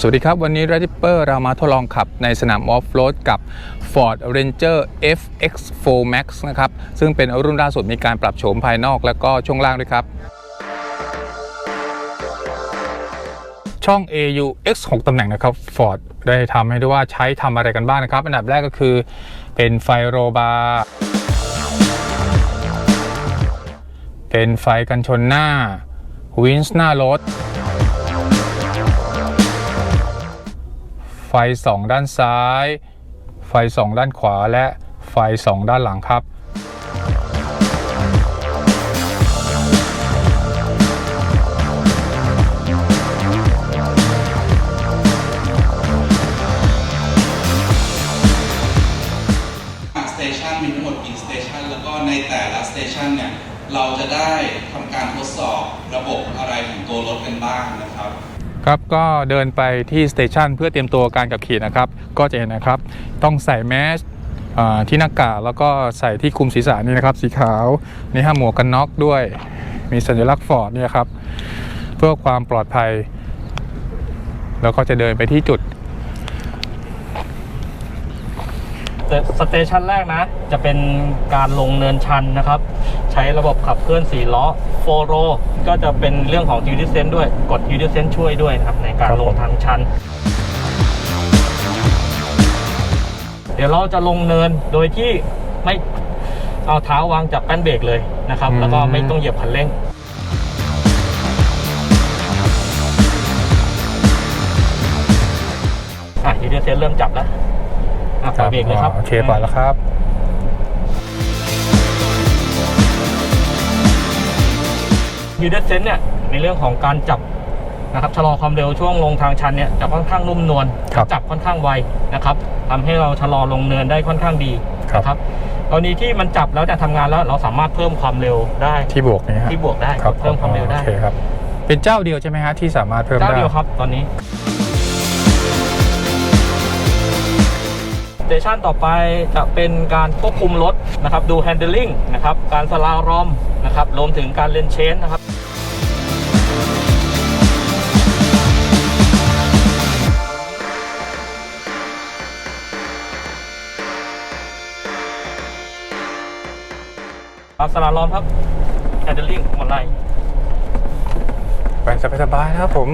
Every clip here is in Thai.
สวัสดีครับ วันนี้ r a d i p e r เรามาทดลองขับในสนามออฟโรดกับ Ford Ranger FX4 Max นะครับ ซึ่งเป็นรุ่นล่าสุดมีการปรับโฉมภายนอกและก็ช่วงล่างด้วยครับ ช่อง AU X 6ตำแหน่งนะครับ Ford ได้ทำให้ดูว่าใช้ทำอะไรกันบ้างนะครับ อันดับแรกก็คือเป็นไฟโรบาร์เป็นไฟกันชนหน้าวินส์หน้ารถ ไฟ 2 ด้านซ้าย ไฟ 2 ด้านขวาและไฟ 2 ด้านหลังครับ สเตชันมีทั้งหมดกี่สเตชันแล้วก็ในแต่ละสเตชันเนี่ย เราจะได้ทำการทดสอบระบบอะไรของตัวรถกันบ้างนะ ครับก็เดินไปที่สเตชันเพื่อเตรียมตัวการขับขี่นะครับ ก็จะเห็นนะครับ ต้องใส่แมสที่หน้ากากแล้วก็ใส่ที่คลุมศีรษะนี่นะครับ สีขาวนี่ห้าหมวกกันน็อกด้วย มีสัญลักษณ์ฟอร์ดเนี่ยครับ เพื่อความปลอดภัย แล้วก็จะเดินไปที่จุด สเตชันแรกนะ จะเป็นการลงเนินชันนะครับ ใช้ระบบขับเคลื่อน4ล้อโฟโรก็จะเป็นเรื่องของ u ิ i เซนด้วยกด u ิ i เซนช่วยด้วยนะครับในการครับลผมงทางชัน เดี๋ยวเราจะลงเนินโดยที่ไม่เอาเท้าวางจับแป้นเบรกเลยนะครับ แล้วก็ไม่ต้องเหยียบคันเร่งอะ u ิ i เซนเริ่มจับแล้ว อะปล่อยเบรกเลยครับโอเคปล่อยแล้วครับยูเดเซนเนี่ยในเรื่องของการจับนะครับชะลอความเร็วช่วงลงทางชันเนี่ยจะค่อนข้างนุ่มนวลครับจับค่อนข้างไวนะครับทำให้เราชะลอลงเนินได้ค่อนข้างดีครับนะครับกรณีที่มันจับแล้วจะทำงานแล้วเราสามารถเพิ่มความเร็วได้ที่บวกนี่ฮะที่บวกได้ครับเพิ่มความเร็วได้โอเคครับเป็นเจ้าเดียวใช่ไหมฮะที่สามารถเพิ่มเจ้าได้เดียวครับตอนนี้ เตชันต่อไปจะเป็นการควบคุมรถนะครับ ดู handling นะครับ การสลารอมนะครับ รวมถึงการเลนเชนนะครับครับสลาลอมครับแฮนด์ลิงหมดไรไปสบายๆนะครับผม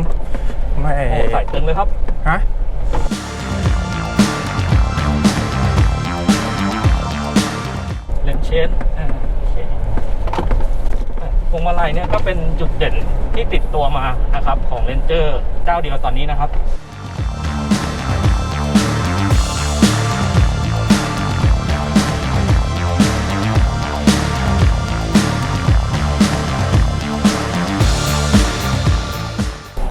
ไม่โอ้ใส่ตึงเลยครับ ฮะ เลนเชนอ่าโอเคอะพวงมาลัยเนี่ยก็เป็นจุดเด่นที่ติดตัวมานะครับของเลนเจอร์เจ้าเดียวตอนนี้นะครับ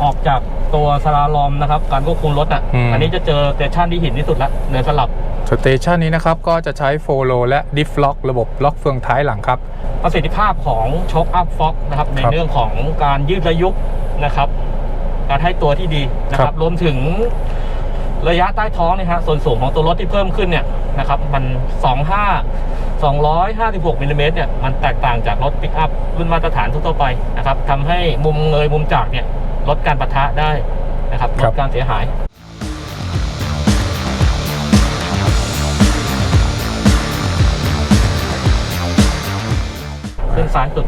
ออกจากตัวสลาลอมนะครับ การควบคุมรถอะอืมอันนี้จะเจอสเตชันที่หินที่สุดละเนินสลับ สเตชันนี้นะครับ ก็จะใช้โฟโลและดิฟล็อกระบบล็อกเฟืองท้ายหลังครับ ประสิทธิภาพของช็อคอัพฟ็อกนะครับในครับเรื่องของการยืดระยุกนะครับ การให้ตัวที่ดีนะคครัรับบรวมถึงระยะใต้ท้องเนี่ยฮะส่วนสูงของตัวรถที่เพิ่มขึ้นเนี่ยนะครับ มัน 25 256มิลลิเมตรเนี่ยมันแตกต่างจากรถปิกอัพรุ่นมาตรฐานทั่วๆไปนะครับทำให้มุมเงยมุมจากเนี่ยลดการปะทะได้นะครับลครัดบการเสียหาย ขึ้นซ้ายสุด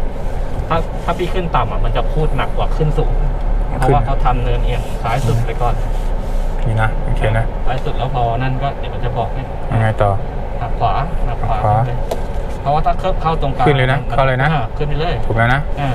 ถ้าถ้าพี่ขึ้นต่ำอะมันจะพูดหนักกว่าขึ้นสูง เพราะว่าเขาทำเนินเอียงซ้ายสุดไปก่อนนี่นะโอเคนะซ้ายสุดแล้วพอนั่นก็เดี๋ยวมันจะบอกให้ยังไงต่อหักขวาหักขวาขวา ขึ้นไปเพราะว่าถ้าเคิร์ฟเข้าตรงกลางขึ้นเลยนะมัเข้าเลยนะ อ่ขึ้นไปเลยถูกแล้วนะ อ่า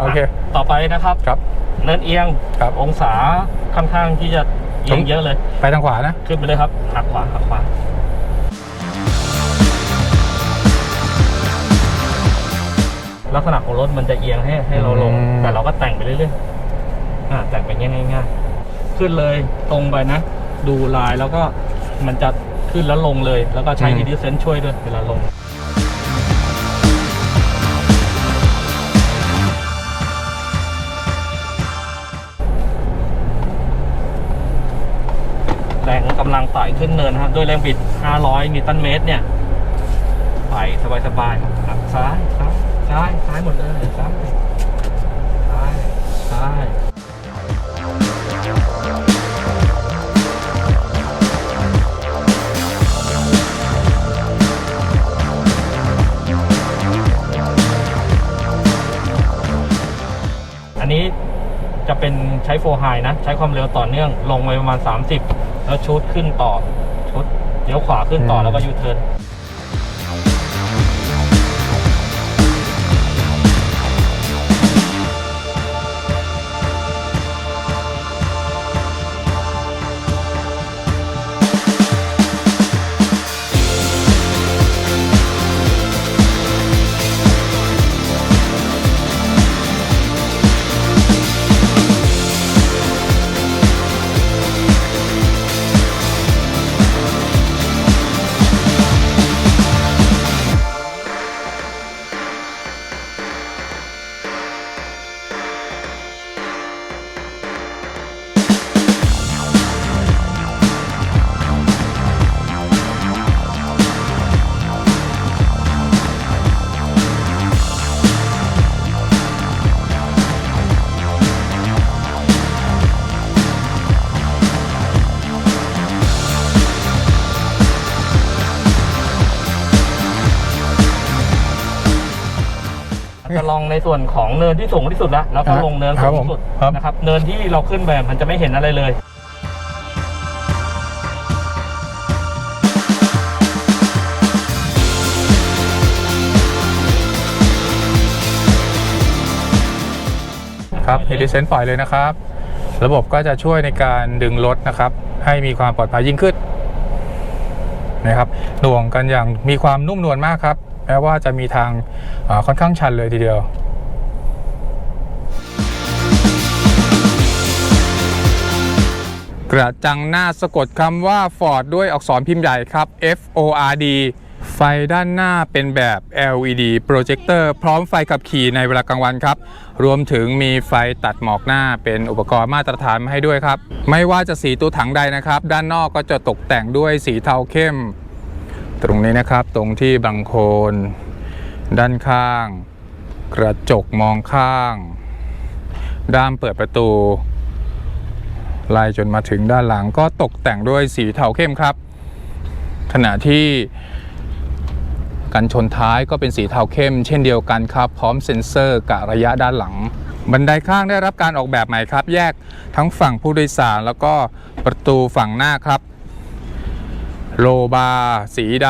โอเค ต่อไปนะครับครับ เนินเอียงครับองศาค่อนข้างที่จะเอียงเยอะเลย ไปทางขวานะ ขึ้นไปเลยครับหักขวาหักขวาลักษณะของรถมันจะเอียงให้ให้เราลงอืมแต่เราก็แต่งไปเรื่อยๆอ่าแต่งไปง่ายๆขึ้นเลยตรงไปนะ ดูลายแล้วก็มันจะขึ้นแล้วลงเลย แล้วก็ใช้ทีดีเซนช่วยด้วยเวลาลง กำลังไต่ขึ้นเนินครับด้วยแรงบิด 500 นิวตันเมตรเนี่ยไต่สบายๆครับซ้ายซ้ายซ้ายซ้ายหมดเลยซ้ายซ้ายซ้ายอันนี้จะเป็นใช้โฟไฮนะ ใช้ความเร็วต่อเนื่องลงไปประมาณ 30 แล้วชุดขึ้นต่อชุดเลี้ยวขวาขึ้นต่ออืมแล้วก็ยูเทิร์น ลองในส่วนของเนินที่สูงที่สุดแล้วแล้วก็ครับลงเนินครัสูบงที่สุดผมครับ นะครับ เนินที่เราขึ้นแบบมันจะไม่เห็นอะไรเลย ครับเฮดิเซนปล่อยเลยนะครับ ระบบก็จะช่วยในการดึงรถนะครับ ให้มีความปลอดภัยยิ่งขึ้นนะครับหน่วงกันอย่างมีความนุ่มนวลมากครับ แม้ว่าจะมีทางค่อนข้างชันเลยทีเดียวกระจังหน้าสะกดคำว่า Ford ด้วยอักษรพิมพ์ใหญ่ครับ F O R D ไฟด้านหน้าเป็นแบบ LED โปรเจคเตอร์พร้อมไฟขับขี่ในเวลากลางวันครับ รวมถึงมีไฟตัดหมอกหน้าเป็นอุปกรณ์มาตรฐานมาให้ด้วยครับ ไม่ว่าจะสีตัวถังใดนะครับ ด้านนอกก็จะตกแต่งด้วยสีเทาเข้ม ตรงนี้นะครับตรงที่บังโคลนด้านข้าง กระจกมองข้าง ด้ามเปิดประตูไล่จนมาถึงด้านหลังก็ตกแต่งด้วยสีเทาเข้มครับ ขณะที่กันชนท้ายก็เป็นสีเทาเข้ม เช่นเดียวกันครับ พร้อมเซ็นเซอร์กะระยะด้านหลัง บันไดข้างได้รับการออกแบบใหม่ครับ แยกทั้งฝั่งผู้โดยสารแล้วก็ประตูฝั่งหน้าครับ โลบาร์สีด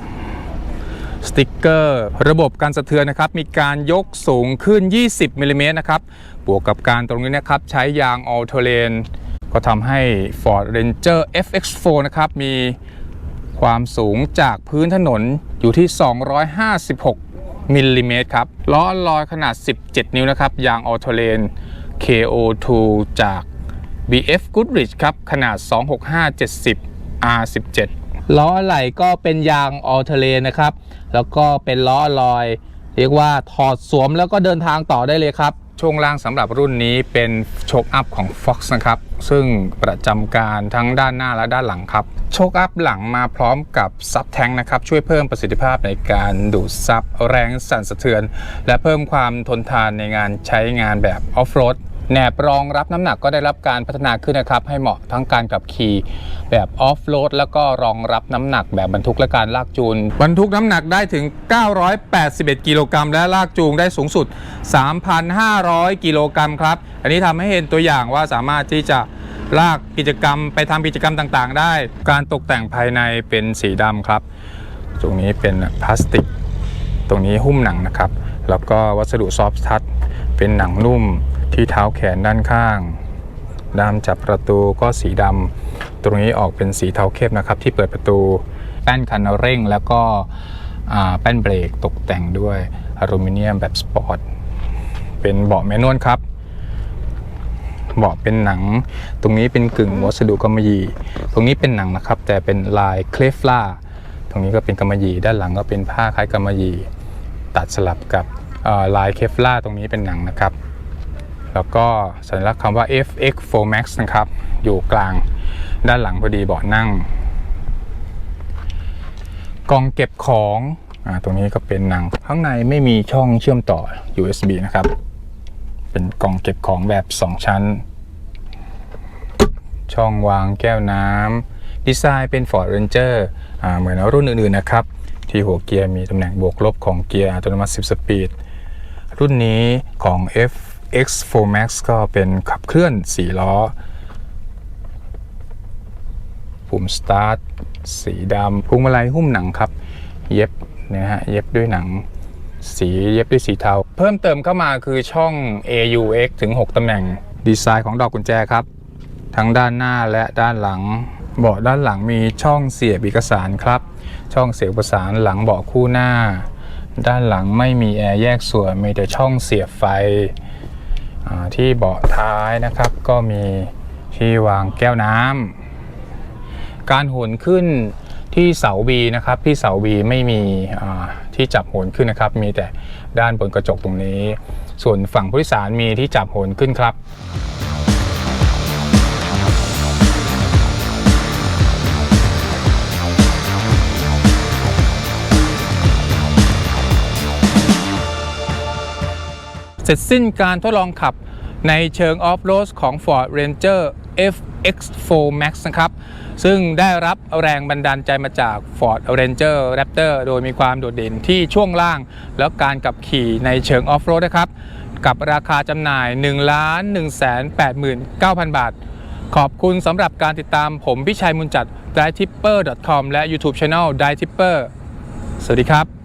ำสติกเกอร์ ระบบการสะเทือนนะครับ มีการยกสูงขึ้น 20มิลลิเมตรนะครับ บวกกับการตรงนี้นะครับ ใช้ยาง All Terrain ก็ทำให้ Ford Ranger FX4 นะครับ มีความสูงจากพื้นถนนอยู่ที่ 256มิลลิเมตรครับ ล้อลอยขนาด 17 นิ้วนะครับ ยาง All Terrain KO2 จาก BF Goodrich ครับ ขนาด 265-70 R17 ล้ออะไหล่ก็เป็นยาง All Terrain นะครับ แล้วก็เป็นล้อลอย เรียกว่าถอดสวมแล้วก็เดินทางต่อได้เลยครับ ช่วงล่างสำหรับรุ่นนี้เป็นโชคอัพของ Fox นะครับ ซึ่งประจำการทั้งด้านหน้าและด้านหลังครับ โชคอัพหลังมาพร้อมกับซับแทงนะครับ ช่วยเพิ่มประสิทธิภาพในการดูดซับแรงสั่นสะเทือน และเพิ่มความทนทานในงานใช้งานแบบออฟโรด แหนบรองรับน้ำหนักก็ได้รับการพัฒนาขึ้นนะครับ ให้เหมาะทั้งการขับขี่แบบออฟโรดแล้วก็รองรับน้ำหนักแบบบรรทุกและการลากจูงบรรทุกน้ำหนักได้ถึง 981 กิโลกรัมและลากจูงได้สูงสุด 3,500 กิโลกรัมครับ อันนี้ทำให้เห็นตัวอย่างว่าสามารถที่จะลากกิจกรรมไปทำกิจกรรมต่างๆ ได้ การตกแต่งภายในเป็นสีดำครับ ตรงนี้เป็นพลาสติก ตรงนี้หุ้มหนังนะครับ แล้วก็วัสดุซอฟต์ทัชเป็นหนังนุ่ม ที่เท้าแขนด้านข้าง ด้ามจับประตูก็สีดำตรงนี้ออกเป็นสีเทาเข้มนะครับ ที่เปิดประตูแป้นคันเร่งแล้วก็แป้นเบรกตกแต่งด้วยอลูมิเนียมแบบสปอร์ตเป็นเบาะแมนนวลครับเบาะเป็นหนัง ตรงนี้เป็นกึ่งวัสดุกำมะหยี่ ตรงนี้เป็นหนังนะครับ แต่เป็นลายเคลฟล่า ตรงนี้ก็เป็นกำมะหยี่ ด้านหลังก็เป็นผ้าคล้ายกำมะหยี่ ตัดสลับกับลายเคฟล่าตรงนี้เป็นหนังนะครับ แล้วก็สัญลักษณ์คำว่า FX 4 Max นะครับ อยู่กลางด้านหลังพอดีเบาะนั่ง กล่องเก็บของอตรงนี้ก็เป็นหนัง ข้างในไม่มีช่องเชื่อมต่อ USB นะครับ เป็นกล่องเก็บของแบบ 2 ชั้น ช่องวางแก้วน้ำดีไซน์เป็น Ford Ranger เหมือนรุ่นอื่นๆนะครับ ที่หัวเกียร์มีตำแหน่งบวกลบของเกียร์อัตโนมัติ 10 สปีดรุ่นนี้ของ F X4 Max ก็เป็นขับเคลื่อน 4 ล้อ ปุ่มสตาร์ทสีดำพวงมาลัยหุ้มหนังครับ เย็บนะฮะเย็บด้วยหนังสีเย็บด้วยสีเทา เพิ่มเติมเข้ามาคือช่อง AUX ถึง 6 ตำแหน่ง ดีไซน์ของดอกกุญแจครับ ทั้งด้านหน้าและด้านหลัง เบาะด้านหลังมีช่องเสียบเอกสารครับ ช่องเสียบเอกสารหลังเบาะคู่หน้า ด้านหลังไม่มีแอร์แยกส่วนมีแต่ช่องเสียบไฟ ที่เบาะท้ายนะครับ ก็มีที่วางแก้วน้ำการโหนขึ้นที่เสาบีนะครับที่เสาบีไม่มีที่จับโหนขึ้นนะครับ มีแต่ด้านบนกระจกตรงนี้ ส่วนฝั่งผู้โดยสารมีที่จับโหนขึ้นครับ เสร็จสิ้นการทดลองขับในเชิงออฟโรดของ Ford Ranger FX4 Max นะครับ ซึ่งได้รับแรงบันดาลใจมาจาก Ford Ranger Raptor โดยมีความโดดเด่นที่ช่วงล่าง แล้วการขับขี่ในเชิงออฟโรดนะครับ กับราคาจำหน่าย 1 1 8 9 0 0 0 บาท ขอบคุณสำหรับการติดตามผมพิชัยมุนจัด d r i v e t i p p e r c o m และ YouTube Channel d r i v e Tipper สวัสดีครับ